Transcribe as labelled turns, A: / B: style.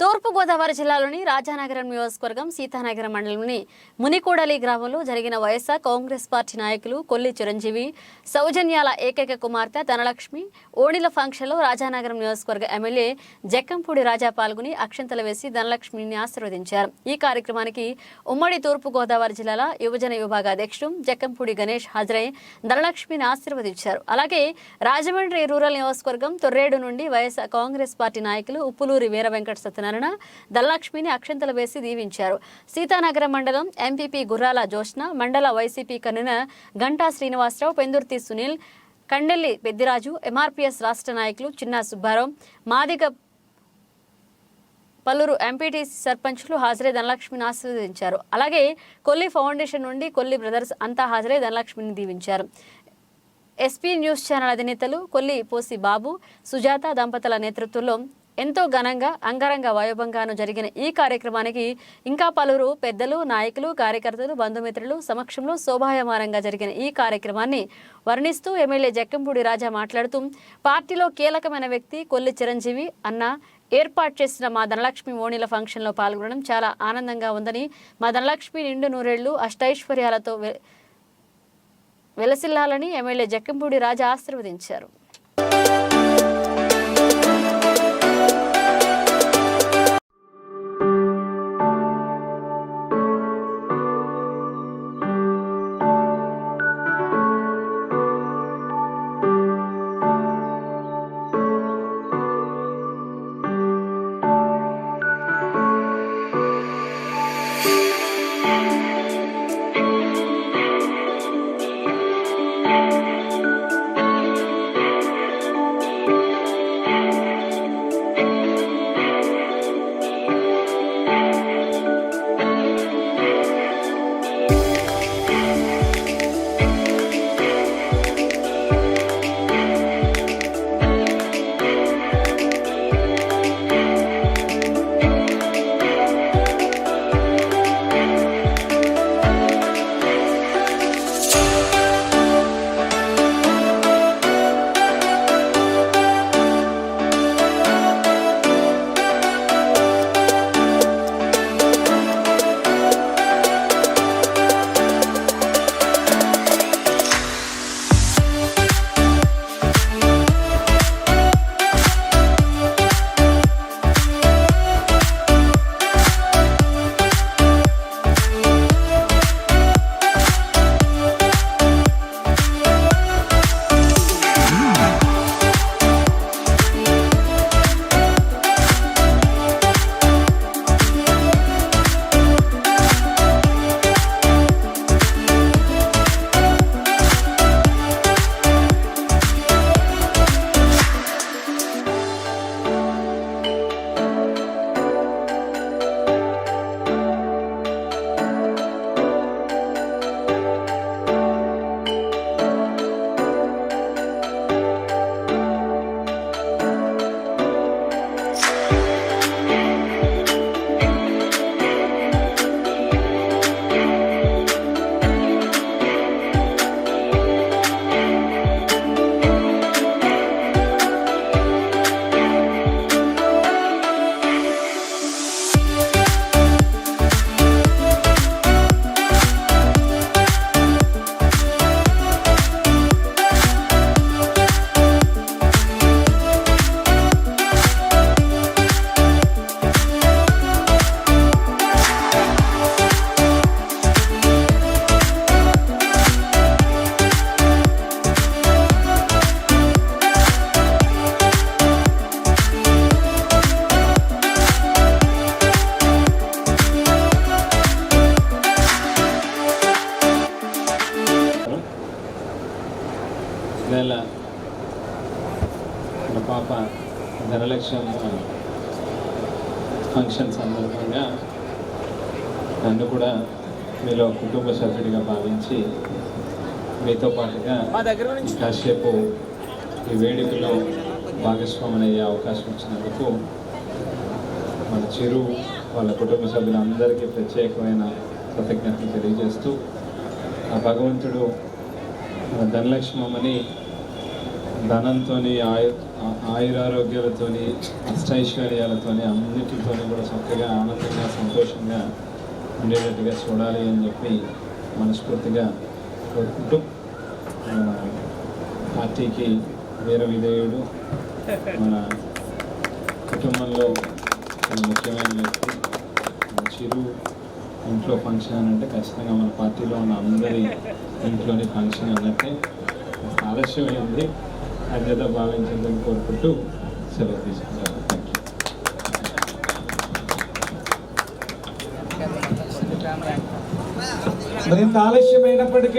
A: తూర్పుగోదావరి జిల్లాలోని రాజానగరం నియోజకవర్గం సీతానగరం మండలంలోని మునికూడలి గ్రామంలో జరిగిన వైఎస్ఆర్ కాంగ్రెస్ పార్టీ నాయకులు కొల్లి చిరంజీవి సౌజన్యాల ఏకైక కుమార్తె ధనలక్ష్మి ఓణిల ఫంక్షన్లో రాజానగరం నియోజకవర్గ ఎమ్మెల్యే జక్కంపూడి రాజా పాల్గొని అక్షంతలు వేసి ధనలక్ష్మిని ఆశీర్వదించారు. ఈ కార్యక్రమానికి ఉమ్మడి తూర్పుగోదావరి జిల్లాల యువజన విభాగ అధ్యక్షుడు జక్కంపూడి గణేష్ హాజరై ధనలక్ష్మిని ఆశీర్వదించారు. అలాగే రాజమండ్రి రూరల్ నియోజకవర్గం తొర్రేడు నుండి వైఎస్ఆర్ కాంగ్రెస్ పార్టీ నాయకులు ఉప్పులూరి వీర వెంకట సత్యనారాయణ ధనలక్ష్మిని అక్షంతలు వేసి దీవించారు. సీతానగరం మండలం ఎంపీపీ గుర్రాల జోష్న మండల వైసీపీ కన్నున గంటా శ్రీనివాసరావు పెందుర్తి సునీల్ కండెల్లి పెద్దిరాజు ఎంఆర్పీఎస్ రాష్ట్ర నాయకులు చిన్నా సుబ్బారావు మాదిగ పలువురు ఎంపీటీసీ సర్పంచ్లు హాజరై ధనలక్ష్మిని ఆశీర్వదించారు. అలాగే కొల్లి ఫౌండేషన్ నుండి కొల్లి బ్రదర్స్ అంతా హాజరై ధనలక్ష్మిని దీవించారు. ఎస్పీ న్యూస్ ఛానల్ అధినేతలు కొల్లి పోసి బాబు సుజాత దంపతుల నేతృత్వంలో ఎంతో ఘనంగా అంగరంగ వైభవంగాను జరిగిన ఈ కార్యక్రమానికి ఇంకా పలువురు పెద్దలు నాయకులు కార్యకర్తలు బంధుమిత్రులు సమక్షంలో శోభాయమానంగా జరిగిన ఈ కార్యక్రమాన్ని వర్ణిస్తూ ఎమ్మెల్యే జక్కంపూడి రాజా మాట్లాడుతూ పార్టీలో కీలకమైన వ్యక్తి కొల్లి చిరంజీవి అన్న ఏర్పాటు చేసిన మా ధనలక్ష్మి ఓణిల ఫంక్షన్లో పాల్గొనడం చాలా ఆనందంగా ఉందని మా ధనలక్ష్మి నిండు నూరేళ్ళు అష్టైశ్వర్యాలతో వె- వెలసిల్లాలని ఎమ్మెల్యే జక్కంపూడి రాజా ఆశీర్వదించారు.
B: ఇవాళ మా పాప ధనలక్ష్యం ఫంక్షన్ సందర్భంగా నన్ను కూడా మీలో కుటుంబ సభ్యుడిగా భావించి మీతో పాటుగా కాసేపు ఈ వేడుకలో భాగస్వాములు అయ్యే అవకాశం ఇచ్చినందుకు మన చిరు వాళ్ళ కుటుంబ సభ్యులందరికీ ప్రత్యేకమైన కృతజ్ఞతలు తెలియజేస్తూ ఆ భగవంతుడు మన ధనలక్ష్మమ్మని ధనంతో ఆయు ఆయురారోగ్యాలతో అష్టైశ్వర్యాలతో అష్టైశ్వర్యాలతోని కూడా చక్కగా ఆనందంగా సంతోషంగా ఉండేటట్టుగా చూడాలి అని చెప్పి మనస్ఫూర్తిగా కోరుకుంటూ మన పార్టీకి వీర విధేయుడు మన కుటుంబంలో ముఖ్యమైన వ్యక్తి చిరు ఇంట్లో ఫంక్షన్ అంటే ఖచ్చితంగా మన పార్టీలో ఉన్న అందరి ఇంట్లోని ఫంక్షన్ అన్నట్టే ఆలస్యమైంది. అధ్యత భావించదని కోరుకుంటూ సెలవు యూ
C: మరింత ఆలస్యమైనప్పటికీ